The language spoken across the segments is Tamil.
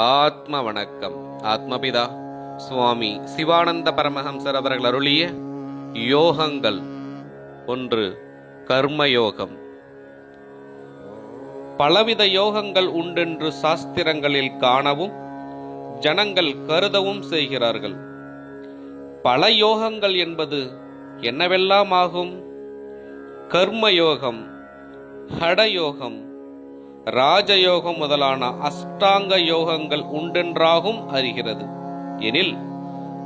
ஆத்ம வணக்கம் ஆத்மபிதா சுவாமி சிவானந்த பரமஹம்சர் அவர்கள் அருளிய யோகங்கள். ஒன்று கர்மயோகம். பலவித யோகங்கள் உண்டென்று சாஸ்திரங்களில் காணவும் ஜனங்கள் கருதவும் செய்கிறார்கள். பல யோகங்கள் என்பது என்னவெல்லாம் ஆகும் கர்மயோகம் ஹடயோகம் ராஜயோகம் முதலான அஷ்டாங்க யோகங்கள் உண்டென்றாகும் அறிகிறது. எனில்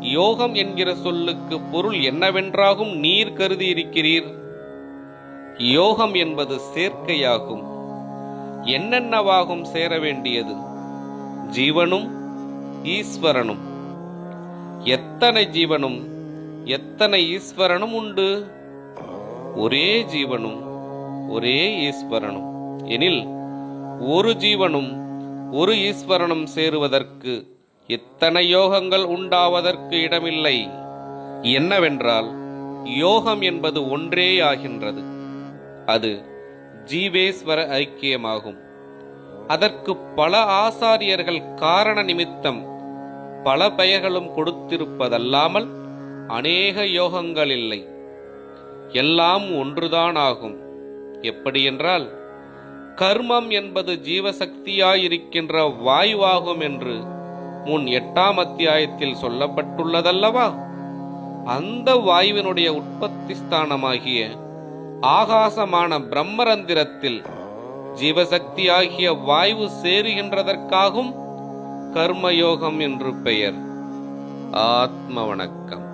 யோகம் என்கிற சொல்லுக்கு பொருள் என்னவென்றாகும் நீர் கருதி இருக்கிறீர் யோகம் என்பது சேர்க்கையாகும். என்னென்னவாகும் சேர வேண்டியது? ஜீவனும் ஈஸ்வரனும். எத்தனை ஜீவனும் எத்தனை ஈஸ்வரனும் உண்டு? ஒரே ஜீவனும் ஒரே ஈஸ்வரனும். எனில் ஒரு ஜீவனும் ஒரு ஈஸ்வரனும் சேருவதற்கு எத்தனை யோகங்கள் உண்டாவதற்கு இடமில்லை. என்னவென்றால் யோகம் என்பது ஒன்றே ஆகின்றது. அது ஜீவேஸ்வர ஐக்கியமாகும். அதற்கு பல ஆசாரியர்கள் காரண நிமித்தம் பல பெயர்களும் கொடுத்திருப்பதல்லாமல் அநேக யோகங்கள் இல்லை. எல்லாம் ஒன்றுதான் ஆகும். எப்படியென்றால் கர்மம் என்பது ஜீவசக்தியாயிருக்கின்ற வாயுவாகும் என்று முன் எட்டாம் அத்தியாயத்தில் சொல்லப்பட்டுள்ளதல்லவா? அந்த வாயுவினுடைய உற்பத்தி ஸ்தானமாகிய ஆகாசமான பிரம்மரந்திரத்தில் ஜீவசக்தியாகிய வாயு சேருகின்றதற்காகும் கர்மயோகம் என்று பெயர். ஆத்ம வணக்கம்.